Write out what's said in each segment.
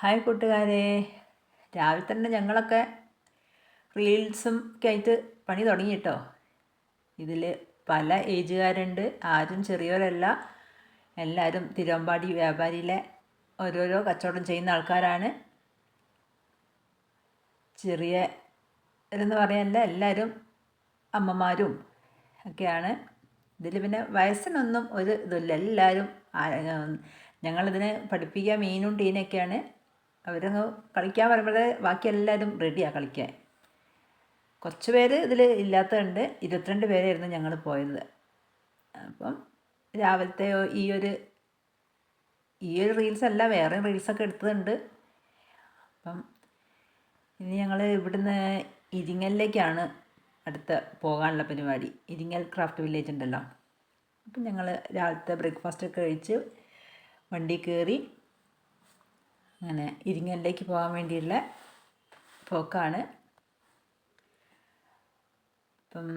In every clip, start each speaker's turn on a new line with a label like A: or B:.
A: Hi കൂട്ടുകാരെ. രാവിലെ തന്നെ ഞങ്ങളൊക്കെ റീൽസും ഒക്കെ ആയിട്ട് പണി തുടങ്ങി കേട്ടോ ഇതിൽ പല ഏജുകാരുണ്ട്. ആരും ചെറിയവരല്ല. എല്ലാവരും തിരുവമ്പാടി വ്യാപാരിയിലെ ഓരോരോ കച്ചവടം ചെയ്യുന്ന ആൾക്കാരാണ്. ചെറിയ എന്ന് പറയാനല്ല എല്ലാവരും അമ്മമാരും ഒക്കെയാണ്. ഇതിൽ പിന്നെ വയസ്സിനൊന്നും ഒരു ഇതില്ല. എല്ലാവരും ഞങ്ങളിതിനെ പഠിപ്പിക്കുക മീനും ടീനൊക്കെയാണ്. അവരങ്ങ് കളിക്കാൻ പറയുമ്പോഴേ ബാക്കി എല്ലാവരും റെഡിയാണ് കളിക്കാൻ. കുറച്ച് പേര് ഇതിൽ ഇല്ലാത്തതുണ്ട്. ഇരുപത്തിരണ്ട് പേരായിരുന്നു ഞങ്ങൾ പോയത്. അപ്പം രാവിലത്തെ ഈ ഒരു ഈ ഒരു റീൽസ് അല്ല വേറെ റീൽസൊക്കെ എടുത്തതുണ്ട്. അപ്പം ഇനി ഞങ്ങൾ ഇവിടുന്ന് ഇരിങ്ങലിലേക്കാണ് അടുത്ത പോകാനുള്ള പരിപാടി. ഇരിങ്ങൽ ക്രാഫ്റ്റ് വില്ലേജ് ഉണ്ടല്ലോ. അപ്പം ഞങ്ങൾ രാവിലത്തെ ബ്രേക്ക്ഫാസ്റ്റ് ഒക്കെ കഴിച്ച് വണ്ടി കയറി അങ്ങനെ ഇരിങ്ങലിലേക്ക് പോകാൻ വേണ്ടിയുള്ള പോക്കാണ്. അപ്പം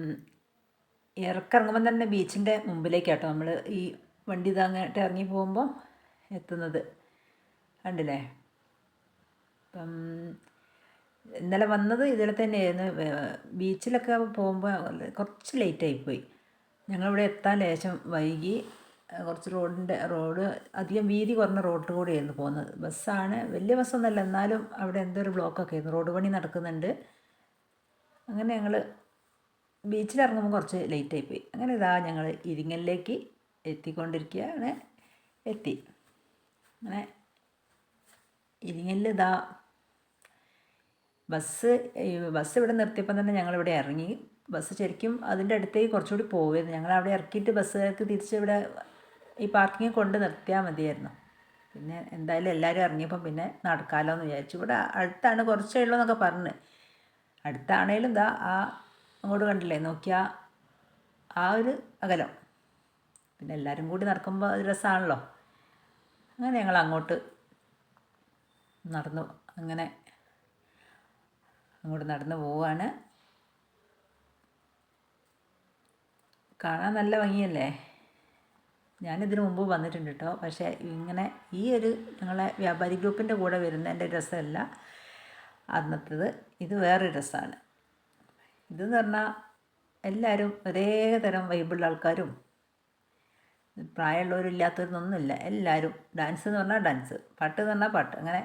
A: ഇറക്കിറങ്ങുമ്പം തന്നെ ബീച്ചിന്റെ മുമ്പിലേക്കാട്ടോ നമ്മൾ ഈ വണ്ടി ഇതങ്ങോട്ട് ഇറങ്ങി പോകുമ്പോൾ എത്തുന്നത്. കണ്ടില്ലേ? അപ്പം ഇന്നലെ വന്നത് ഇതിൽ തന്നെയായിരുന്നു. ബീച്ചിലൊക്കെ പോകുമ്പോൾ കുറച്ച് ലേറ്റായിപ്പോയി ഞങ്ങളിവിടെ എത്താൻ ലേശം വൈകി. കുറച്ച് റോഡിന്റെ റോഡ് അധികം വീതി കുറഞ്ഞ റോഡ് കൂടിയായിരുന്നു പോകുന്നത്. ബസ്സാണ് വലിയ ബസ്സൊന്നുമല്ല എന്നാലും അവിടെ എന്തൊരു ബ്ലോക്കൊക്കെ ആയിരുന്നു റോഡ് പണി നടക്കുന്നുണ്ട്. അങ്ങനെ ഞങ്ങൾ ബീച്ചിൽ ഇറങ്ങുമ്പോൾ കുറച്ച് ലേറ്റായി പോയി അങ്ങനെ ഇതാ ഞങ്ങൾ ഇരിങ്ങലിലേക്ക് എത്തിക്കൊണ്ടിരിക്കുകയാണ്. എത്തി. അങ്ങനെ ഇരിങ്ങലിൽ ഇതാ ബസ് ബസ് ഇവിടെ നിർത്തിയപ്പം തന്നെ ഞങ്ങളിവിടെ ഇറങ്ങി. ബസ് ശരിക്കും അതിന്റെ അടുത്തേക്ക് കുറച്ചുകൂടി പോകുമായിരുന്നു ഞങ്ങൾ അവിടെ ഇറക്കിയിട്ട് ബസ്സുകാർക്ക് തിരിച്ച് ഇവിടെ ഈ പാർക്കിങ്ങിൽ കൊണ്ട് നിർത്തിയാൽ മതിയായിരുന്നു. പിന്നെ എന്തായാലും എല്ലാവരും ഇറങ്ങിയപ്പം പിന്നെ നടക്കാമല്ലോ എന്ന് വിചാരിച്ചു. ഇവിടെ അടുത്താണ് കുറച്ചേ ഉള്ളൂ എന്നൊക്കെ പറഞ്ഞ്. അടുത്താണേലും ഇതാ ആ അങ്ങോട്ട് കണ്ടില്ലേ നോക്കിയാൽ ആ ഒരു അകലം. പിന്നെ എല്ലാവരും കൂടി നടക്കുമ്പോൾ അത് രസമാണല്ലോ അങ്ങനെ ഞങ്ങൾ അങ്ങോട്ട് നടന്നു. അങ്ങനെ അങ്ങോട്ട് നടന്നു പോവാണ്. കാണാൻ നല്ല ഭംഗിയല്ലേ? ഞാനിതിനു മുമ്പ് വന്നിട്ടുണ്ട് കേട്ടോ പക്ഷേ ഇങ്ങനെ ഈ ഒരു ഞങ്ങളെ വ്യാപാരി ഗ്രൂപ്പിന്റെ കൂടെ വരുന്നതിന്റെ രസമല്ല. അന്നത്തേത് ഇത് വേറൊരു രസമാണ്. ഇതെന്ന് പറഞ്ഞാൽ എല്ലാവരും ഒരേ തരം വൈബിളുള്ള ആൾക്കാരും പ്രായമുള്ളവരും ഇല്ലാത്തവരൊന്നുമില്ല. എല്ലാവരും ഡാൻസ് എന്ന് പറഞ്ഞാൽ ഡാൻസ് പാട്ട് എന്ന് പറഞ്ഞാൽ പാട്ട്. അങ്ങനെ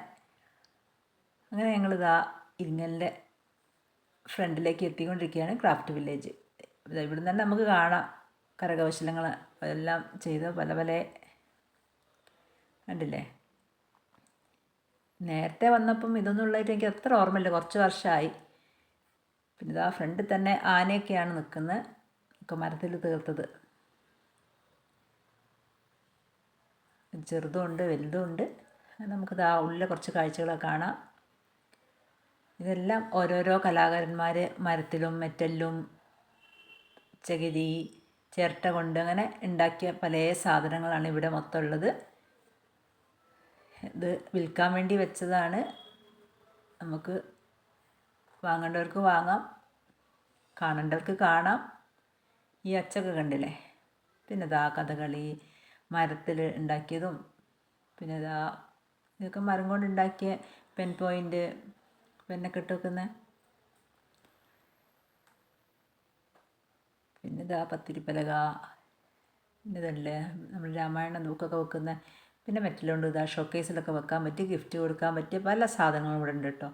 A: അങ്ങനെ ഞങ്ങളിതാ ഇരിങ്ങലിന്റെ ഫ്രണ്ടിലേക്ക് എത്തിക്കൊണ്ടിരിക്കുകയാണ് ക്രാഫ്റ്റ് വില്ലേജ് ഇവിടുന്ന് തന്നെ നമുക്ക് കാണാം. കരകൗശലങ്ങൾ എല്ലാം ചെയ്ത് പല പല കണ്ടില്ലേ? നേരത്തെ വന്നപ്പം ഇതൊന്നും ഉള്ളതായിട്ട് എനിക്ക് അത്ര ഓർമ്മയില്ല. കുറച്ച് വർഷമായി പിന്നെ ഇതാ ഫ്രണ്ടിൽ തന്നെ ആനയൊക്കെയാണ് നിൽക്കുന്നത്. ഒക്കെ മരത്തിൽ തീർത്തത്. ചെറുതുമുണ്ട് വലുതുമുണ്ട് നമുക്കിത് ആ ഉള്ള കുറച്ച് കാഴ്ചകളൊക്കെ കാണാം. ഇതെല്ലാം ഓരോരോ കലാകാരന്മാർ മരത്തിലും മെറ്റലിലും ചകിരി ചിരട്ട കൊണ്ട് അങ്ങനെ ഉണ്ടാക്കിയ പല സാധനങ്ങളാണ് ഇവിടെ മൊത്തം ഉള്ളത്. ഇത് വിൽക്കാൻ വേണ്ടി വെച്ചതാണ്. നമുക്ക് വാങ്ങേണ്ടവർക്ക് വാങ്ങാം കാണേണ്ടവർക്ക് കാണാം. ഈ അച്ചൊക്കെ കണ്ടില്ലേ? പിന്നെ ഇതാ കഥകളി മരത്തിൽ ഉണ്ടാക്കിയതും പിന്നെ ഇതാ ഇതൊക്കെ മരം കൊണ്ട് ഉണ്ടാക്കിയ പെൻ പോയിന്റ് പെന്നൊക്കെ ഇട്ട് വെക്കുന്ന പിന്നെ ഇതാ പത്തിരിപ്പലക പിന്നെ ഇതല്ലേ നമ്മൾ രാമായണ ബുക്കൊക്കെ വെക്കുന്ന പിന്നെ മെറ്റലുണ്ട് ഇതാ ഷോക്കേസിലൊക്കെ വെക്കാൻ പറ്റി ഗിഫ്റ്റ് കൊടുക്കാൻ പറ്റിയ പല സാധനങ്ങളും ഇവിടെ ഉണ്ട് കേട്ടോ.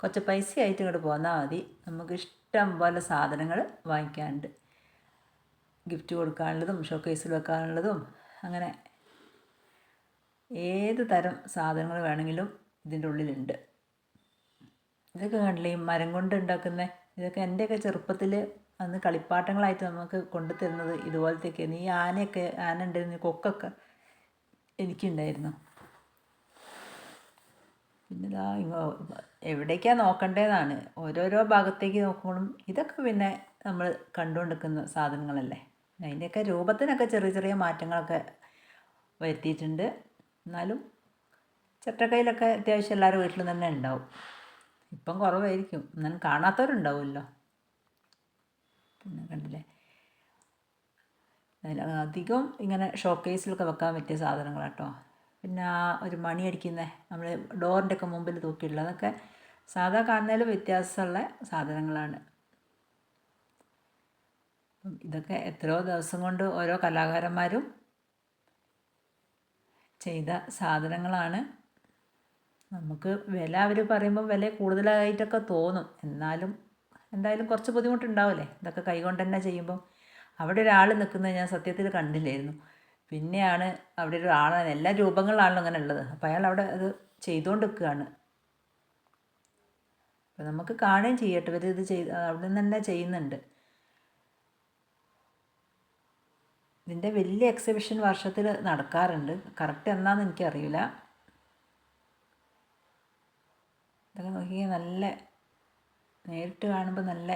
A: കുറച്ച് പൈസ ആയിട്ട് ഇങ്ങോട്ട് പോന്നാൽ മതി. നമുക്ക് ഇഷ്ടം പോലെ സാധനങ്ങൾ വാങ്ങിക്കാനുണ്ട്. ഗിഫ്റ്റ് കൊടുക്കാനുള്ളതും ഷോക്കേസിൽ വെക്കാനുള്ളതും അങ്ങനെ ഏത് തരം സാധനങ്ങൾ വേണമെങ്കിലും ഇതിന്റെ ഉള്ളിലുണ്ട്. ഇതൊക്കെ കണ്ടില്ലേ? ഈ മരം കൊണ്ട് ഉണ്ടാക്കുന്ന ഇതൊക്കെ എന്റെയൊക്കെ ചെറുപ്പത്തിൽ അന്ന് കളിപ്പാട്ടങ്ങളായിട്ട് നമുക്ക് കൊണ്ടു തരുന്നത് ഇതുപോലത്തെയൊക്കെ. ഈ ആനയൊക്കെ ആന ഉണ്ടായിരുന്നു കൊക്കൊക്കെ എനിക്കുണ്ടായിരുന്നു. പിന്നെ ഇതാ ഇങ്ങോ എവിടേക്കാണ് നോക്കേണ്ടതാണ് ഓരോരോ ഭാഗത്തേക്ക് നോക്കുമ്പോഴും ഇതൊക്കെ പിന്നെ നമ്മൾ കണ്ടുകൊണ്ടിരിക്കുന്ന സാധനങ്ങളല്ലേ. അതിന്റെയൊക്കെ രൂപത്തിനൊക്കെ ചെറിയ ചെറിയ മാറ്റങ്ങളൊക്കെ വരുത്തിയിട്ടുണ്ട്. എന്നാലും ചട്ടക്കൈയിലൊക്കെ അത്യാവശ്യം എല്ലാവരും വീട്ടിൽ തന്നെ ഉണ്ടാവും. ഇപ്പം കുറവായിരിക്കും. എന്നാലും കാണാത്തവരുണ്ടാവുമല്ലോ. പിന്നെ കണ്ടില്ലേ? അധികം ഇങ്ങനെ ഷോക്കേസിലൊക്കെ വെക്കാൻ പറ്റിയ സാധനങ്ങളാട്ടോ. പിന്നെ ആ ഒരു മണി അടിക്കുന്ന നമ്മൾ ഡോറിന്റെ ഒക്കെ മുമ്പിൽ തൂക്കിയിട്ടുള്ളത് അതൊക്കെ സാധാ കാണുന്നതിൽ വ്യത്യാസമുള്ള സാധനങ്ങളാണ്. ഇതൊക്കെ എത്രയോ ദിവസം കൊണ്ട് ഓരോ കലാകാരന്മാരും ചെയ്ത സാധനങ്ങളാണ്. നമുക്ക് വില അവർ പറയുമ്പോൾ വില കൂടുതലായിട്ടൊക്കെ തോന്നും. എന്നാലും എന്തായാലും കുറച്ച് ബുദ്ധിമുട്ടുണ്ടാവില്ലേ ഇതൊക്കെ കൈകൊണ്ട് തന്നെ ചെയ്യുമ്പോൾ അവിടെ ഒരാൾ നിൽക്കുന്നത് ഞാൻ സത്യത്തിൽ കണ്ടില്ലായിരുന്നു. പിന്നെയാണ് അവിടെ ഒരു ആളാണ് എല്ലാ രൂപങ്ങളിലാണല്ലോ അങ്ങനെ ഉള്ളത്. അപ്പോൾ അയാൾ അവിടെ അത് ചെയ്തുകൊണ്ട് നിൽക്കുകയാണ് അപ്പോൾ നമുക്ക് കാണുകയും ചെയ്യട്ടെ ഇവർ ഇത് ചെയ്ത് അവിടെ നിന്ന് തന്നെ ചെയ്യുന്നുണ്ട്. ഇതിന്റെ വലിയ എക്സിബിഷൻ വർഷത്തിൽ നടക്കാറുണ്ട്. കറക്റ്റ് എന്നാന്ന് എനിക്കറിയില്ല. ഇതൊക്കെ നോക്കിയാൽ നല്ല നേരിട്ട് കാണുമ്പോൾ നല്ല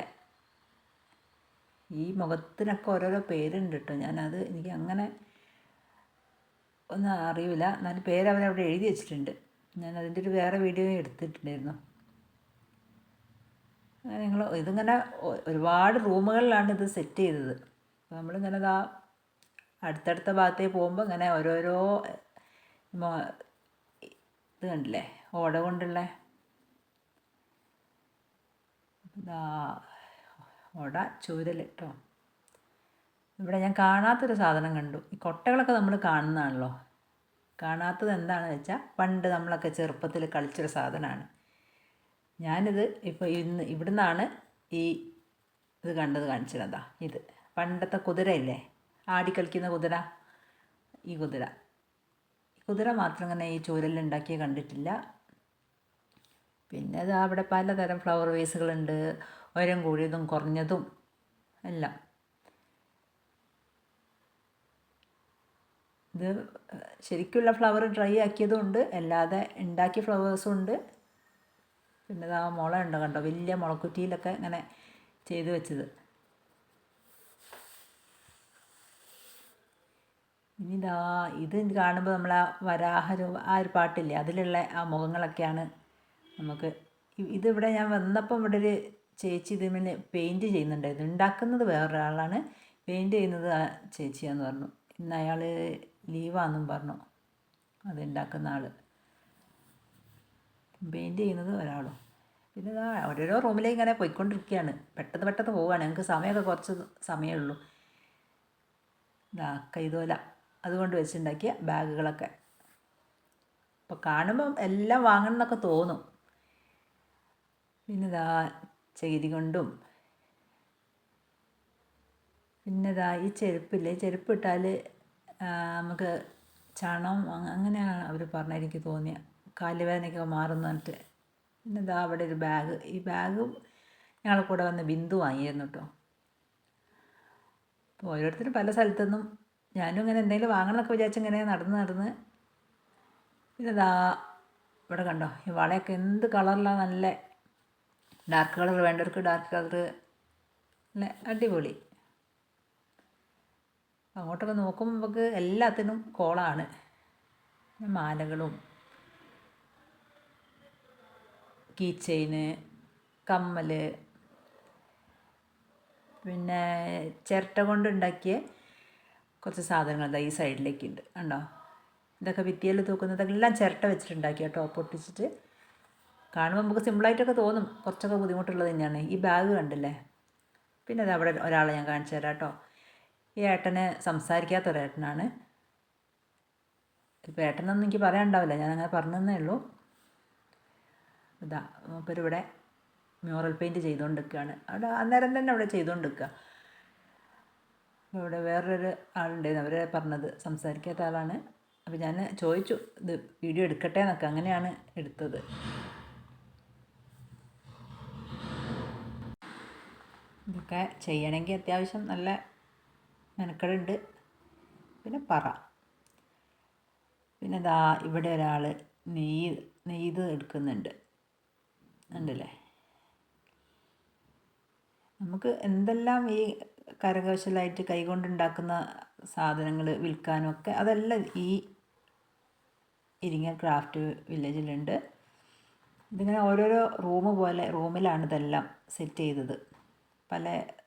A: ഈ മുഖത്തിനൊക്കെ ഓരോരോ പേരുണ്ട് കേട്ടോ ഞാനത് എനിക്ക് അങ്ങനെ ഒന്നും അറിയില്ല. എന്നാലും പേര് എഴുതി വെച്ചിട്ടുണ്ട്. ഞാൻ അതിന്റെ ഒരു വേറെ വീഡിയോ എടുത്തിട്ടുണ്ടായിരുന്നു. അങ്ങനെ ഞങ്ങൾ ഇതിങ്ങനെ ഒരുപാട് റൂമുകളിലാണ് ഇത് സെറ്റ് ചെയ്തത്. അപ്പോൾ നമ്മളിങ്ങനെ ഇതാ അടുത്തടുത്ത ഭാഗത്തേക്ക് പോകുമ്പോൾ ഇങ്ങനെ ഓരോരോ ഇത് കണ്ടില്ലേ ഓട കൊണ്ടുള്ള ഇതാ ഓട ചൂരൽ കേട്ടോ ഇവിടെ ഞാൻ കാണാത്തൊരു സാധനം കണ്ടു. ഈ കൊട്ടകളൊക്കെ നമ്മൾ കാണുന്നതാണല്ലോ. കാണാത്തത് എന്താണെന്ന് വെച്ചാൽ പണ്ട് നമ്മളൊക്കെ ചെറുപ്പത്തിൽ കളിച്ചൊരു സാധനമാണ് ഞാനിത് ഇപ്പോൾ ഇന്ന് ഇവിടുന്നാണ് ഈ ഇത് കണ്ടത് കാണിച്ചിരുന്നതാ ഇത്. പണ്ടത്തെ കുതിരയില്ലേ ആടി കളിക്കുന്ന കുതിര? ഈ കുതിര. കുതിര മാത്രം ഇങ്ങനെ ഈ ചൂരലുണ്ടാക്കിയ കണ്ടിട്ടില്ല. പിന്നെ അത് അവിടെ പലതരം ഫ്ലവർ വേസുകളുണ്ട് ഉയരം കൂടിയതും കുറഞ്ഞതും എല്ലാം. ഇത് ശരിക്കുള്ള ഫ്ലവർ ഡ്രൈ ആക്കിയതും ഉണ്ട് അല്ലാതെ ഉണ്ടാക്കിയ ഫ്ലവേഴ്സും ഉണ്ട്. പിന്നെ ആ മുള ഉണ്ടോ കണ്ടോ? വലിയ മുളക്കുറ്റിയിലൊക്കെ ഇങ്ങനെ ചെയ്തു വെച്ചത്. ഇനി ഇതാ ഇത് കാണുമ്പോൾ നമ്മൾ ആ വരാഹരൂപ ആ ഒരു പാട്ടില്ലേ? അതിലുള്ള ആ മുഖങ്ങളൊക്കെയാണ് നമുക്ക് ഇതിവിടെ ഞാൻ വന്നപ്പം ഇവിടെ ഒരു ചേച്ചി ഇതിന് പെയിന്റ് ചെയ്യുന്നുണ്ടായിരുന്നു. ഉണ്ടാക്കുന്നത് വേറൊരാളാണ്. പെയിന്റ് ചെയ്യുന്നത് ആ ചേച്ചിയാന്ന് പറഞ്ഞു. ഇന്ന് അയാൾ ലീവാന്നും പറഞ്ഞു. അത് ഉണ്ടാക്കുന്ന ആൾ പെയിന്റ് ചെയ്യുന്നത് ഒരാളും. പിന്നെ ഇതാ ഓരോരോ റൂമിലേക്ക് ഇങ്ങനെ പോയിക്കൊണ്ടിരിക്കുകയാണ് പെട്ടെന്ന് പെട്ടെന്ന് പോവുകയാണ്. ഞങ്ങൾക്ക് സമയമൊക്കെ കുറച്ച് സമയമേ ഉള്ളൂ ഇതാ കൈതോല അതുകൊണ്ട് വെച്ചുണ്ടാക്കിയ ബാഗുകളൊക്കെ അപ്പോൾ കാണുമ്പം എല്ലാം വാങ്ങണം എന്നൊക്കെ തോന്നും. പിന്നെ ചെയ്തി കൊണ്ടും. പിന്നെ ദാ ഈ ചെരുപ്പില്ലേ ചെരുപ്പ് ഇട്ടാൽ നമുക്ക് ചണം അങ്ങനെയാണ് അവർ പറഞ്ഞ എനിക്ക് തോന്നിയ. കാലുവേദനയ്ക്ക് മാറുന്നിട്ട് പറഞ്ഞിട്ട്. പിന്നെ അവിടെ ഒരു ബാഗ്. ഈ ബാഗും ഞങ്ങളെ കൂടെ വന്ന് ബിന്ദു വാങ്ങിയിരുന്നു കേട്ടോ അപ്പോൾ ഓരോരുത്തരും പല സ്ഥലത്തുനിന്നും ഞാനും ഇങ്ങനെ എന്തെങ്കിലും വാങ്ങണമെന്നൊക്കെ വിചാരിച്ച് ഇങ്ങനെ നടന്ന് നടന്ന്. പിന്നെ ഇവിടെ കണ്ടോ ഈ വളയൊക്കെ എന്ത് കളറിലാണ് നല്ല ഡാർക്ക് കളർ വേണ്ടവർക്ക് ഡാർക്ക് കളർ നല്ല അടിപൊളി. അങ്ങോട്ടൊക്കെ നോക്കുമ്പോൾ നമുക്ക് എല്ലാത്തിനും കോളാണ് മാലകളും കീ ചെയിന് കമ്മൽ പിന്നെ ചിരട്ട കൊണ്ടുണ്ടാക്കിയ കുറച്ച് സാധനങ്ങൾ ഈ സൈഡിലേക്കുണ്ട് ഉണ്ടോ ഇതൊക്കെ ഇതൊക്കെ ഭിത്തിയിൽ തൂക്കുന്നതെല്ലാം ചിരട്ട വെച്ചിട്ടുണ്ടാക്കി കേട്ടോ പൊട്ടിച്ചിട്ട് കാണുമ്പോൾ നമുക്ക് സിമ്പിളായിട്ടൊക്കെ തോന്നും. കുറച്ചൊക്കെ ബുദ്ധിമുട്ടുള്ളത് തന്നെയാണ്. ഈ ബാഗ് കണ്ടില്ലേ? പിന്നെ അത് അവിടെ ഒരാളെ ഞാൻ കാണിച്ചു തരാം കേട്ടോ. ഈ ഏട്ടന് സംസാരിക്കാത്ത ഒരേട്ടനാണ് ഇപ്പോൾ ഏട്ടനൊന്നും എനിക്ക് പറയാനുണ്ടാവില്ല. ഞാൻ അങ്ങനെ പറഞ്ഞതന്നേ ഉള്ളൂ. ഇതാ മൂപ്പരിവിടെ മ്യൂറൽ പെയിന്റ് ചെയ്തുകൊണ്ടിരിക്കുകയാണ് അവിടെ അന്നേരം തന്നെ അവിടെ ചെയ്തുകൊണ്ടിരിക്കുക ഇവിടെ വേറൊരു ആളുണ്ടായിരുന്നു. അവരെ പറഞ്ഞത് സംസാരിക്കാത്ത ആളാണ്. അപ്പോൾ ഞാൻ ചോദിച്ചു ഇത് വീഡിയോ എടുക്കട്ടെ എന്നൊക്കെ. അങ്ങനെയാണ് എടുത്തത്. ഇതൊക്കെ ചെയ്യണമെങ്കിൽ അത്യാവശ്യം നല്ല മെനക്കെടുണ്ട്. പിന്നെ പറ. പിന്നെ ദാ ഇവിടെ ഒരാൾ നെയ്യ് നെയ്ത് എടുക്കുന്നുണ്ട്. ഉണ്ടല്ലേ? നമുക്ക് എന്തെല്ലാം ഈ കരകൗശലമായിട്ട് കൈകൊണ്ടുണ്ടാക്കുന്ന സാധനങ്ങൾ വിൽക്കാനും ഒക്കെ അതെല്ലാം ഈ ഇരിങ്ങ ക്രാഫ്റ്റ് വില്ലേജിലുണ്ട്. ഇതിങ്ങനെ ഓരോരോ റൂം പോലെ റൂമിലാണ് ഇതെല്ലാം സെറ്റ് ചെയ്തത്. പല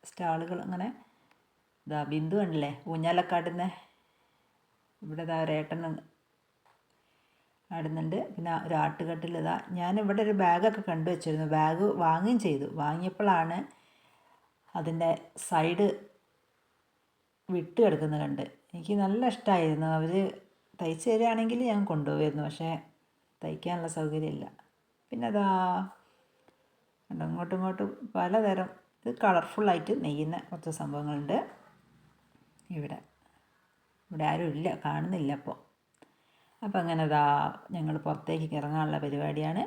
A: സ്റ്റാളുകൾ അങ്ങനെ ഇതാ ബിന്ദു ഉണ്ടല്ലേ ഊഞ്ഞാലക്കാട്ടുന്ന ഇവിടെ ഇതാ ഒരേട്ടൻ ആടുന്നുണ്ട്. പിന്നെ ഒരു ആട്ടുകട്ടിൽ ഇതാ ഞാൻ ഇവിടെ ഒരു ബാഗൊക്കെ കണ്ടു വെച്ചിരുന്നു ബാഗ് വാങ്ങുകയും ചെയ്തു. വാങ്ങിയപ്പോഴാണ് അതിന്റെ സൈഡ് വിട്ട് കിടക്കുന്നത് കണ്ട്. എനിക്ക് നല്ല ഇഷ്ടമായിരുന്നു. അവർ തയ്ച്ച് തരികയാണെങ്കിൽ ഞാൻ കൊണ്ടുപോയിരുന്നു പക്ഷേ തയ്ക്കാനുള്ള സൗകര്യമില്ല. പിന്നെ അതാ അങ്ങോട്ടും ഇങ്ങോട്ടും പലതരം ഇത് കളർഫുള്ളായിട്ട് നെയ്യുന്ന കുറച്ച് സംഭവങ്ങളുണ്ട്. ഇവിടെ ഇവിടെ ആരും ഇല്ല കാണുന്നില്ല അപ്പോൾ. അപ്പോൾ അങ്ങനെ അതാ ഞങ്ങൾ പുറത്തേക്ക് ഇറങ്ങാനുള്ള പരിപാടിയാണ്.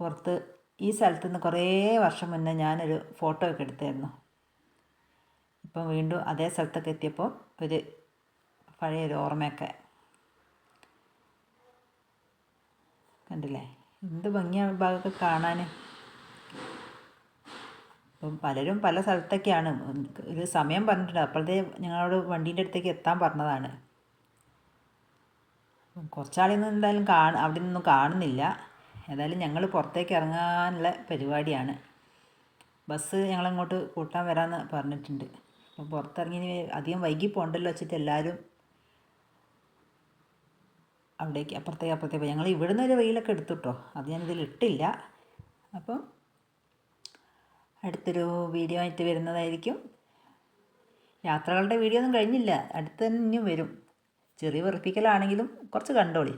A: പുറത്ത് ഈ സ്ഥലത്ത് നിന്ന് കുറേ വർഷം മുന്നേ ഞാനൊരു ഫോട്ടോ ഒക്കെ എടുത്തായിരുന്നു. ഇപ്പം വീണ്ടും അതേ സ്ഥലത്തൊക്കെ എത്തിയപ്പോൾ ഒരു പഴയൊരു ഓർമ്മയൊക്കെ. കണ്ടില്ലേ? എന്ത് ഭംഗിയാണ് ഭാഗമൊക്കെ കാണാൻ. ഇപ്പം പലരും പല സ്ഥലത്തൊക്കെയാണ്. ഒരു സമയം പറഞ്ഞിട്ടുണ്ട്. അപ്പോഴത്തെ ഞങ്ങളോട് വണ്ടീന്റെ അടുത്തേക്ക് എത്താൻ പറഞ്ഞതാണ്. കുറച്ചാളൊന്നും എന്തായാലും കാണ അവിടെ നിന്നും കാണുന്നില്ല. ഏതായാലും ഞങ്ങൾ പുറത്തേക്ക് ഇറങ്ങാനുള്ള പരിപാടിയാണ്. ബസ് ഞങ്ങളങ്ങോട്ട് കൂട്ടാൻ വരാമെന്ന് പറഞ്ഞിട്ടുണ്ട്. അപ്പോൾ പുറത്തിറങ്ങി അധികം വൈകി പോകണ്ടല്ലോ വെച്ചിട്ട് എല്ലാവരും അവിടേക്ക് അപ്പുറത്തേക്ക് അപ്പുറത്തേക്ക് ഞങ്ങൾ ഇവിടുന്ന് ഒരു റീലൊക്കെ എടുത്തു കേട്ടോ. അത് ഞാനിതിൽ ഇട്ടില്ല. അപ്പം അടുത്തൊരു വീഡിയോ ആയിട്ട് വരുന്നതായിരിക്കും. യാത്രകളുടെ വീഡിയോ ഒന്നും കഴിഞ്ഞില്ല. അടുത്ത് തന്നെ ഇനിയും വരും. ചെറിയ വെറുപ്പിക്കലാണെങ്കിലും കുറച്ച് കണ്ടോളി.